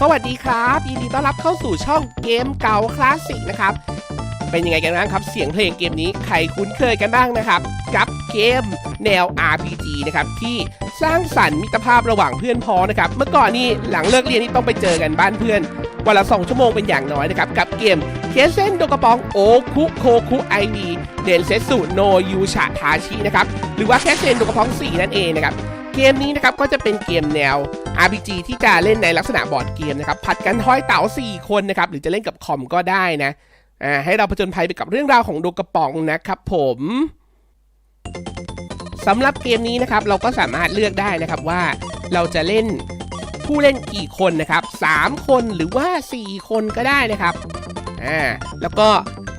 สวัสดีครับยินดีต้อนรับเข้าสู่ช่องเกมเก่าคลาสสิกนะครับ เป็นยังไงกันบ้างครับ เสียงเพลงเกมนี้ใครคุ้นเคยกันบ้างนะครับ กับเกมแนว RPG นะครับที่สร้างสรรค์มิตรภาพระหว่างเพื่อนพ้องนะครับ เมื่อก่อนนี่หลังเลิกเรียนนี่ต้องไปเจอกันบ้านเพื่อนวันละ2ชั่วโมงเป็นอย่างน้อยนะครับ กับเกมเคเซนโดกระปองโอคุโคคุไอวีเดนเซสุโนยูชาทาชินะครับหรือว่าแคเซนโดกระปอง 4 นั่นเองนะครับเกมนี้นะครับก็จะเป็นเกมแนว RPG ที่จะเล่นในลักษณะบอร์ดเกมนะครับผัดกันห้อยเต๋า4 คนนะครับหรือจะเล่นกับคอมก็ได้นะอ่าให้เราผจญภัยไปกับเรื่องราวของโดกระป๋องนะครับผมสำหรับเกมนี้นะครับเราก็สามารถเลือกได้นะครับว่าเราจะเล่นผู้เล่นกี่คนนะครับ 3 คนหรือว่า 4 คนก็ได้นะครับอ่าแล้วก็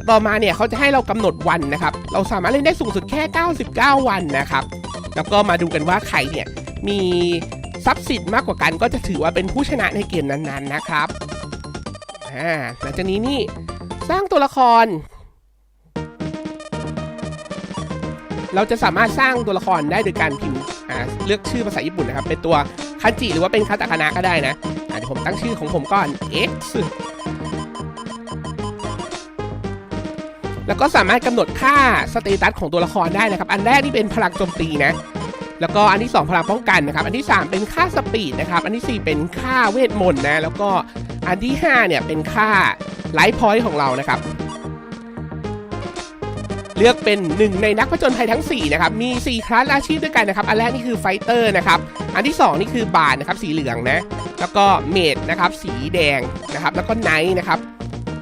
ต่อมาเนี่ยเขาจะให้เรากำหนดวันนะครับ เราสามารถเล่นได้สูงสุดแค่ 99 วันนะครับ แล้วก็มาดูกันว่าใครเนี่ยมี ทรัพย์สินมากกว่ากันก็จะถือว่าเป็นผู้ชนะในเกมนั้นๆนะครับหลังจากนี้นี่สร้างตัวละคร เราจะสามารถสร้างตัวละครได้โดยการพิมพ์เลือกชื่อภาษาญี่ปุ่นนะครับ เป็นตัวคันจิหรือว่าเป็นคาตาคานะก็ได้นะเดี๋ยวผมตั้งชื่อของผมก่อน x แล้วก็สามารถกำหนดค่าสเตตัสของตัวละครได้นะครับ อันแรกนี่เป็นพลังโจมตีนะ แล้วก็อันที่ 2 พลังป้องกันนะครับ อันที่ 3 เป็นค่าสปีดนะครับ อันที่ 4 เป็นค่าเวทมนต์นะ แล้วก็อันที่ 5 เนี่ยเป็นค่าไลฟ์พอยต์ของเรานะครับ เลือกเป็นหนึ่งในนักผจญภัยทั้ง 4 นะครับ มี 4 คลาสอาชีพด้วยกันนะครับ อันแรกนี่คือไฟเตอร์นะครับ อันที่ 2 นี่คือบาร์นะครับสีเหลืองนะ แล้วก็เมดนะครับสีแดงนะครับ แล้วก็ไนท์นะครับ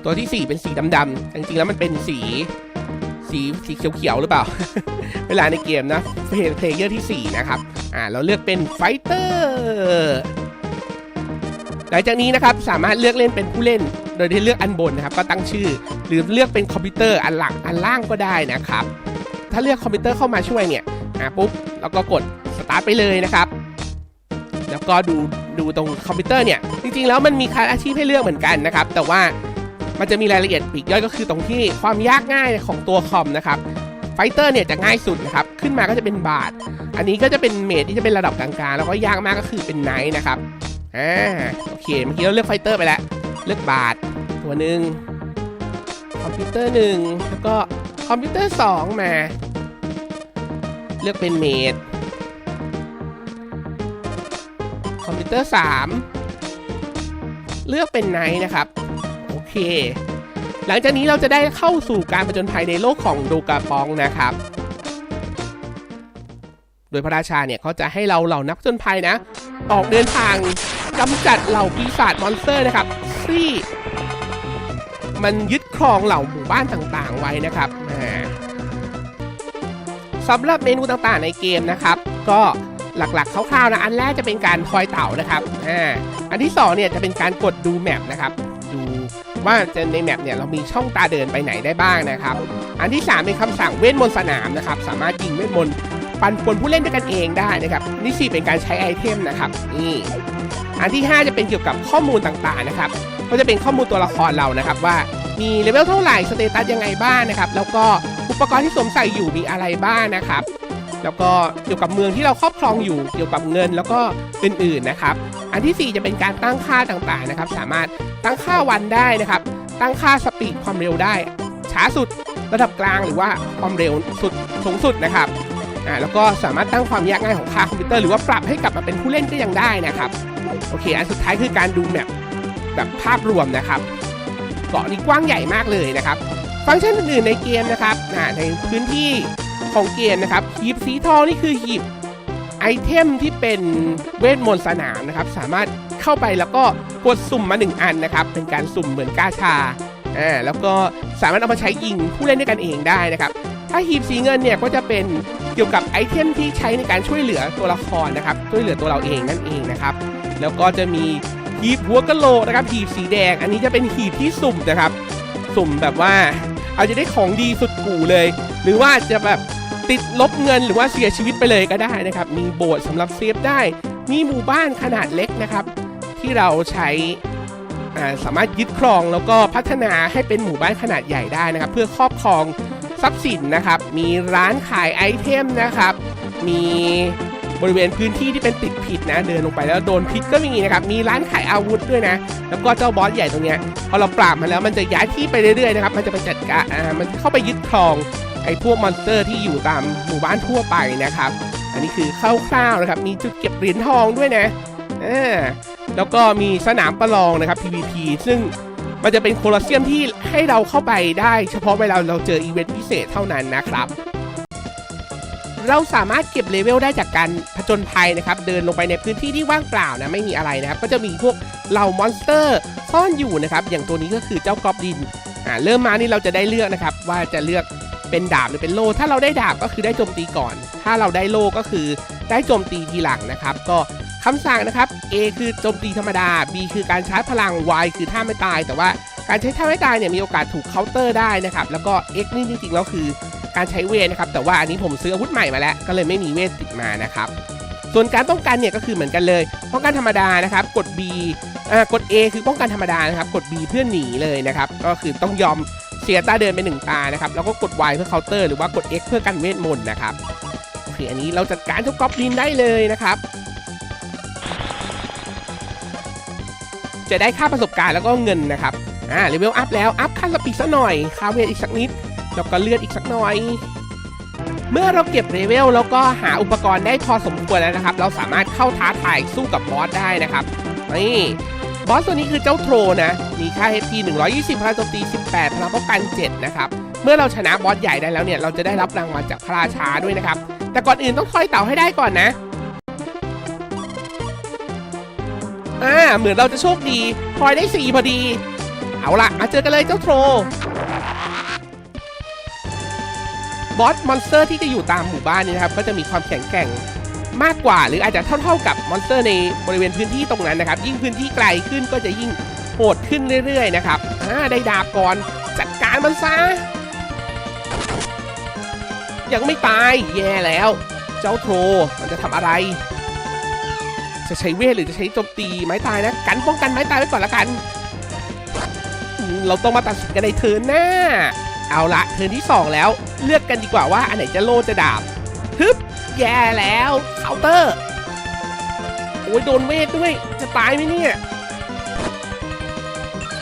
ตัวที่ 4 เป็นสีดำๆจริงๆแล้วมันเป็นสี สีสีเขียวๆหรือเปล่า เวลาในเกมนะเพลเพลเยอร์ที่ 4 นะครับ อ่า เราเลือกเป็นไฟเตอร์หลังจากนี้นะครับ สามารถเลือกเล่นเป็นผู้เล่น โดยที่เลือกอันบนนะครับ ก็ตั้งชื่อ หรือเลือกเป็นคอมพิวเตอร์อันหลังอันล่างก็ได้นะครับ ถ้าเลือกคอมพิวเตอร์เข้ามาช่วยเนี่ย อ่าปุ๊บ แล้วก็กดสตาร์ทไปเลยนะครับ แล้วก็ดูดูตรงคอมพิวเตอร์เนี่ย จริงๆแล้วมันมีคลาสอาชีพให้เลือกเหมือนกันนะครับ แต่ว่า มันจะมีรายละเอียดปีกย่อยก็คือตรงที่ความยากง่ายของตัวคอมนะครับไฟเตอร์เนี่ยจะง่ายสุดนะครับ ขึ้นมาก็จะเป็นบาท อันนี้ก็จะเป็นเมดที่จะเป็นระดับกลางๆ แล้วก็ยากมากก็คือเป็นไนท์นะครับ อ่า โอเค เมื่อกี้เราเลือกไฟเตอร์ไปแล้ว เลือกบาท ตัวหนึ่งคอมพิวเตอร์หนึ่งแล้วก็คอมพิวเตอร์สองมา เลือกเป็นเมดคอมพิวเตอร์สามเลือกเป็นไนท์นะครับ เค หลังจากนี้เราจะได้เข้าสู่การผจญภัยในโลกของโดกาปองนะครับ โดยพระราชาเนี่ยเขาจะให้เราเหล่านักจญภัยนะ ออกเดินทางกำจัดเหล่าปีศาจมอนสเตอร์นะครับที่มันยึดครองเหล่าหมู่บ้านต่างๆไว้นะครับสำหรับเมนูต่างๆในเกมนะครับ ก็หลักๆคร่าวๆนะอันแรกจะเป็นการทอยเต่านะครับอ่าอันที่สองเนี่ยจะเป็นการกดดูแมปนะครับ ดู ว่าจะในแมปเนี่ยเรามีช่องตาเดินไปไหนได้บ้างนะครับ อันที่3เป็นคำสั่งเวทมนต์สนามนะครับ สามารถยิงเวทมนต์ปันป่นผู้เล่นด้วยกันเองได้นะครับอันที่เป็นการใช้ไอเทมนะครับนี่อันที่ 5 จะเป็นเกี่ยวกับข้อมูลต่างๆนะครับก็จะเป็นข้อมูลตัวละครเรานะครับว่ามีเลเวลเท่าไหร่สเตตัสยังไงบ้างนะครับ แล้วก็อุปกรณ์ที่สวมใส่อยู่มีอะไรบ้างนะครับ แล้วก็เกี่ยวกับเมืองที่เราครอบครองอยู่เกี่ยวกับเงินแล้วก็อื่นๆนะครับ อันที่ 4 จะเป็นการตั้งค่าต่างๆนะครับ สามารถตั้งค่าวันได้นะครับ ตั้งค่าสปีดความเร็วได้ ช้าสุดระดับกลางหรือว่าความเร็วสุดสูงสุดนะครับอ่าแล้วก็สามารถตั้งความยากง่ายของค่าคอมพิวเตอร์หรือว่าปรับให้กลับมาเป็นผู้เล่นก็ยังได้นะครับโอเค อันสุดท้ายคือการดูแมปแบบภาพรวมนะครับ เกาะนี้กว้างใหญ่มากเลยนะครับ ฟังก์ชันอื่นๆในเกมนะครับอ่าในพื้นที่ ของเกมนะครับหีบสีทองนี่คือหีบไอเทมที่เป็นเวทมนต์สนามนะครับ สามารถเข้าไปแล้วก็กดสุ่มมาหนึ่งอันนะครับ เป็นการสุ่มเหมือนกาชาอ่าแล้วก็สามารถเอามาใช้ยิงผู้เล่นด้วยกันเองได้นะครับ ถ้าหีบสีเงินเนี่ยก็จะเป็นเกี่ยวกับไอเทมที่ใช้ในการช่วยเหลือตัวละครนะครับ ช่วยเหลือตัวเราเองนั่นเองนะครับ แล้วก็จะมีหีบหัวกะโหลกนะครับ หีบสีแดง อันนี้จะเป็นหีบที่สุ่มนะครับ สุ่มแบบว่า เอาจะได้ของดีสุดกูเลย หรือว่าจะแบบ ติดลบเงินหรือว่าเสียชีวิตไปเลยก็ได้นะครับ มีโบสถ์สำหรับเซฟได้ มีหมู่บ้านขนาดเล็กนะครับ ที่เราใช้สามารถยึดครองแล้วก็พัฒนาให้เป็นหมู่บ้านขนาดใหญ่ได้นะครับ เพื่อครอบครองทรัพย์สินนะครับ มีร้านขายไอเทมนะครับ มีบริเวณพื้นที่ที่เป็นติดผิดนะ เดินลงไปแล้วโดนพิษก็มีนะครับ มีร้านขายอาวุธด้วยนะ แล้วก็เจ้าบอสใหญ่ตรงเนี้ยพอเราปราบมันแล้วมันจะย้ายที่ไปเรื่อยๆนะครับ มันจะไปจัดการมันเข้าไปยึดครอง ไอ้พวกมอนสเตอร์ที่อยู่ตามหมู่บ้านทั่วไปนะครับ อันนี้คือคร่าวๆนะครับ มีจุดเก็บเหรียญทองด้วยนะอ่าแล้วก็มีสนามประลองนะครับ PVP ซึ่งมันจะเป็นโคลอสเซียมที่ให้เราเข้าไปได้ เฉพาะเวลาเราเจออีเวนต์พิเศษเท่านั้นนะครับ เราสามารถเก็บเลเวลได้จากการผจญภัยนะครับ เดินลงไปในพื้นที่ที่ว่างเปล่านะไม่มีอะไรนะครับ ก็จะมีพวกเหล่ามอนสเตอร์ซ่อนอยู่นะครับ อย่างตัวนี้ก็คือเจ้ากอบลินอ่าเริ่มมานี่เราจะได้เลือกนะครับ ว่าจะเลือก เป็นดาบหรือเป็นโล่ ถ้าเราได้ดาบก็คือได้โจมตีก่อน ถ้าเราได้โล่ก็คือได้โจมตีทีหลังนะครับ ก็คำสั่งนะครับ A คือโจมตีธรรมดา B คือการชาร์จพลัง Y คือท่าไม่ตาย แต่ว่าการใช้ท่าไม่ตายเนี่ยมีโอกาสถูกเคาน์เตอร์ได้นะครับ แล้วก็ X นี่จริงๆแล้วคือการใช้เวทนะครับ แต่ว่าอันนี้ผมซื้ออาวุธใหม่มาแล้ว ก็เลยไม่มีเวทติดมานะครับ ส่วนการป้องกันเนี่ยก็คือเหมือนกันเลย ป้องกันธรรมดานะครับ กด B อ่ากด A คือป้องกันธรรมดานะครับ กด B เพื่อหนีเลยนะครับ ก็คือต้องยอม เสียร์ตาเดินไปหนึ่งตานะครับแล้วก็กด Y เพื่อเคาน์เตอร์หรือว่ากด X เพื่อกันเวทมนต์นะครับโอเคอันนี้เราจัดการทุกกอบลินได้เลยนะครับ จะได้ค่าประสบการณ์แล้วก็เงินนะครับอ่าเลเวลอัพแล้วอัพขั้นสปีดสักหน่อยคาเวทอีกสักนิดแล้วก็เลือดอีกสักหน่อย เมื่อเราเก็บเลเวลแล้วก็หาอุปกรณ์ได้พอสมควรแล้วนะครับ เราสามารถเข้าท้าทายสู้กับบอสได้นะครับนี่ บอสตัวนี้คือเจ้าโทรนะ มีค่า HP 120พลังโจมตี 18พลังป้องกัน 7 นะครับ เมื่อเราชนะบอสใหญ่ได้แล้วเนี่ย เราจะได้รับรางวัลจากพระราชาด้วยนะครับ แต่ก่อนอื่นต้องทอยเต่าให้ได้ก่อนนะ อ่า เหมือนเราจะโชคดีทอยได้ 4 พอดี เอาละมาเจอกันเลยเจ้าโทรบอสมอนสเตอร์ที่จะอยู่ตามหมู่บ้านนี้นะครับ ก็จะมีความแข็งแกร่ง มากกว่า หรืออาจจะเท่าๆกับมอนสเตอร์ในบริเวณพื้นที่ตรงนั้นนะครับ ยิ่งพื้นที่ไกลขึ้นก็จะยิ่งโหดขึ้นเรื่อยๆนะครับอ่าได้ดาบก่อนจัดการมันซะ ยังไม่ตายแย่แล้ว เจ้าโทรมันจะทำอะไร จะใช้เวทหรือจะใช้โจมตีไม้ตายนะ กันป้องกันไม้ตายไว้ก่อนละกัน เราต้องมาตัดสินกันในเทิร์นหน้า เอาละเทิร์นที่ 2 แล้ว เลือกกันดีกว่าว่าอันไหนจะโลจะดาบ แย่แล้วเคาน์เตอร์ โอ้ยโดนเวทด้วย จะตายไหมเนี่ย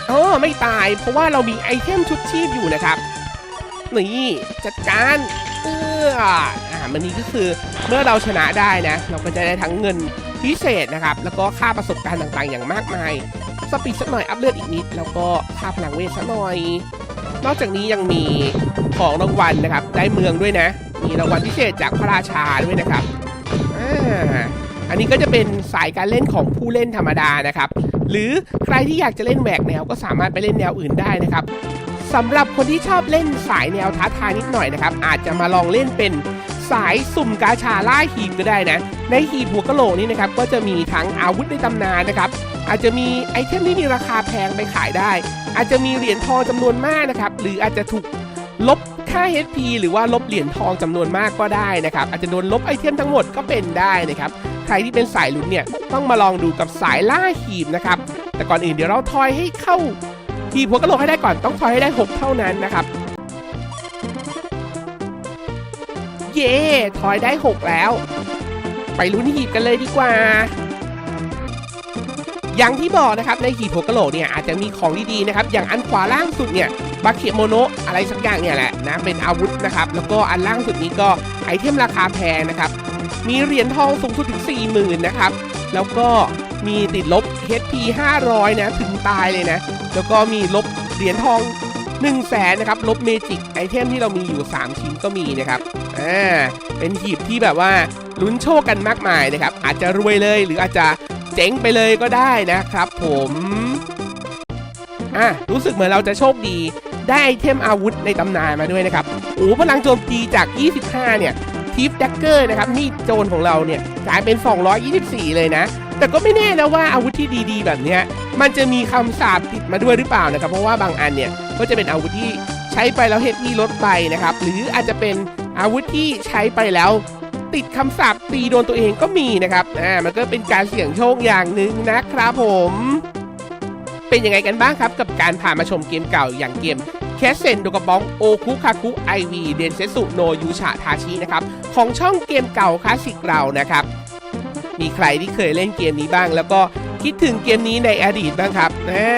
อ๋อไม่ตายเพราะว่าเรามีไอเทมชุดชีพอยู่นะครับ นี่จัดการเอออ่ามันนี้ก็คือเมื่อเราชนะได้นะ เราก็จะได้ทั้งเงินพิเศษนะครับ แล้วก็ค่าประสบการณ์ต่างๆ อย่างมากมาย สปีดสักหน่อยอัพเลือดอีกนิด แล้วก็ค่าพลังเวทสักหน่อย นอกจากนี้ยังมีของรางวัลนะครับ ได้เมืองด้วยนะ มีรางวัลพิเศษจากพระราชาด้วยนะครับอันนี้ก็จะเป็นสายการเล่นของผู้เล่นธรรมดานะครับ หรือใครที่อยากจะเล่นแหวกแนวก็สามารถไปเล่นแนวอื่นได้นะครับสำหรับคนที่ชอบเล่นสายแนวท้าทายนิดหน่อยนะครับ อาจจะมาลองเล่นเป็นสายสุ่มกาชาล่าหีบก็ได้นะ ในหีบหัวกะโหลกนี่นะครับก็จะมีทั้งอาวุธในตำนานนะครับ อาจจะมีไอเทมที่มีราคาแพงไปขายได้ อาจจะมีเหรียญทองจำนวนมากนะครับ หรืออาจจะถูกลบ ค่า HP หรือว่าลบเหรียญทองจำนวนมากก็ได้นะครับ อาจจะโดนลบไอเทมทั้งหมดก็เป็นได้นะครับ ใครที่เป็นสายลุ้นเนี่ยต้องมาลองดูกับสายล่าหีบนะครับ แต่ก่อนอื่นเดี๋ยวเราทอยให้เข้าหีบหัวกะโหลกให้ได้ก่อนต้องทอยให้ได้ 6 เท่านั้นนะครับ เย่ทอยได้ 6 แล้ว ไปลุ้นหีบกันเลยดีกว่า อย่างที่บอกนะครับในหีบหัวกะโหลกเนี่ยอาจจะมีของดีๆนะครับอย่างอันขวาล่างสุดเนี่ยบาเคโมโนะอะไรสักอย่างเนี่ยแหละนะเป็นอาวุธนะครับแล้วก็อันล่างสุดนี้ก็ไอเทมราคาแพงนะครับมีเหรียญทองสูงสุดถึง 40,000นะครับแล้วก็มีติดลบ HP 500 นะถึงตายเลยนะ แล้วก็มีลบเหรียญทอง 1 0 0 0 0แสนนะครับ ลบเมจิกไอเทมที่เรามีอยู่ 3 ชิ้นก็มีนะครับอ่าเป็นหีบที่แบบว่าลุ้นโชคกันมากมายนะครับ อาจจะรวยเลยหรืออาจจะ เจ๊งไปเลยก็ได้นะครับผมอะรู้สึกเหมือนเราจะโชคดีได้ไอเทมอาวุธในตำนานมาด้วยนะครับโอ้พลังโจมตีจาก 25 เนี่ยทิฟดักเกอร์นะครับมีดโจรของเราเนี่ยกลายเป็น 224 เลยนะ แต่ก็ไม่แน่นะว่าอาวุธที่ดีๆ แบบเนี้ยมันจะมีคำสาปติดมาด้วยหรือเปล่านะครับ เพราะว่าบางอันเนี่ยก็จะเป็นอาวุธที่ใช้ไปแล้วเฮดมีลดไปนะครับ หรืออาจจะเป็นอาวุธที่ใช้ไปแล้ว ติดคำสาปตีโดนตัวเองก็มีนะครับ อ่า มันก็เป็นการเสี่ยงโชคอย่างหนึ่งนะครับผม เป็นยังไงกันบ้างครับ กับการพามาชมเกมเก่าอย่างเกมแคสเซนโดกระบองโอคุคาคุไอวีเดนเซสุโนยูชะทาชินะครับ ของช่องเกมเก่าคลาสสิกเรานะครับ มีใครที่เคยเล่นเกมนี้บ้าง แล้วก็ คิดถึงเกมนี้ในอดีตบ้างครับอ่า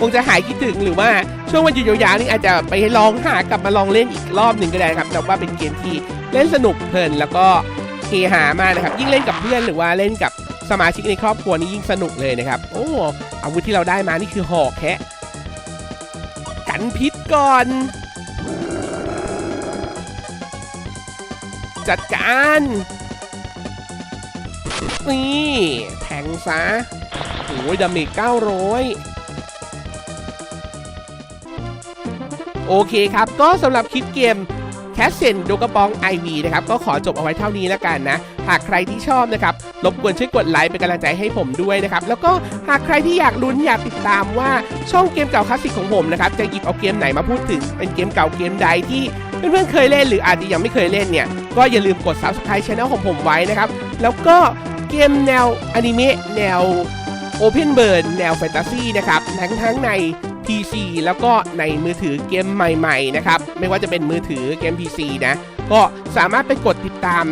คงจะหายคิดถึงหรือว่าช่วงวันหยุดยาวๆนี่อาจจะไปลองหากลับมาลองเล่นอีกรอบหนึ่งก็ได้ครับแต่ว่าเป็นเกมที่เล่นสนุกเพลินแล้วก็เฮฮามากนะครับ ยิ่งเล่นกับเพื่อนหรือว่าเล่นกับสมาชิกในครอบครัวนี่ยิ่งสนุกเลยนะครับ โอ้อาวุธที่เราได้มานี่คือหอกแคะกันพิษก่อน จัดการนี่แทงซะ ดาเมจ900โอเคครับ ก็สำหรับคลิปเกมแคสเซนโดกระปอง IV นะครับ ก็ขอจบเอาไว้เท่านี้แล้วกันนะ หากใครที่ชอบนะครับ รบกวนช่วยกดไลค์เป็นกำลังใจให้ผมด้วยนะครับ แล้วก็หากใครที่อยากลุ้นอยากติดตามว่าช่องเกมเก่าคลาสสิกของผมนะครับ จะหยิบเอาเกมไหนมาพูดถึง เป็นเกมเก่าเกมใดที่เพื่อนๆเคยเล่นหรืออาจจะยังไม่เคยเล่นเนี่ย ก็อย่าลืมกด subscribe channel ของผมไว้นะครับ แล้วก็เกมแนวอนิเมะแนว Open Burn แนวแฟนตาซีนะครับทั้งทั้งใน PC แล้วก็ในมือถือเกมใหม่ๆนะครับไม่ว่าจะเป็นมือถือเกม PC นะก็สามารถไปกดติดตาม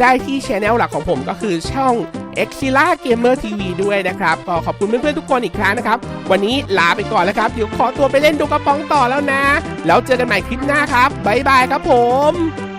ได้ที่ช anel หลักของผมก็คือช่อง e x i l a Gamer TV ด้วยนะครับ ก็ขอบคุณเพื่อนๆทุกคนอีกครั้งนะครับ วันนี้ลาไปก่อนแล้วครับ เดี๋ยวขอตัวไปเล่นโดกระป๋องต่อแล้วนะ แล้วเจอกันใหม่คลิปหน้าครับ บ๊ายบายครับผม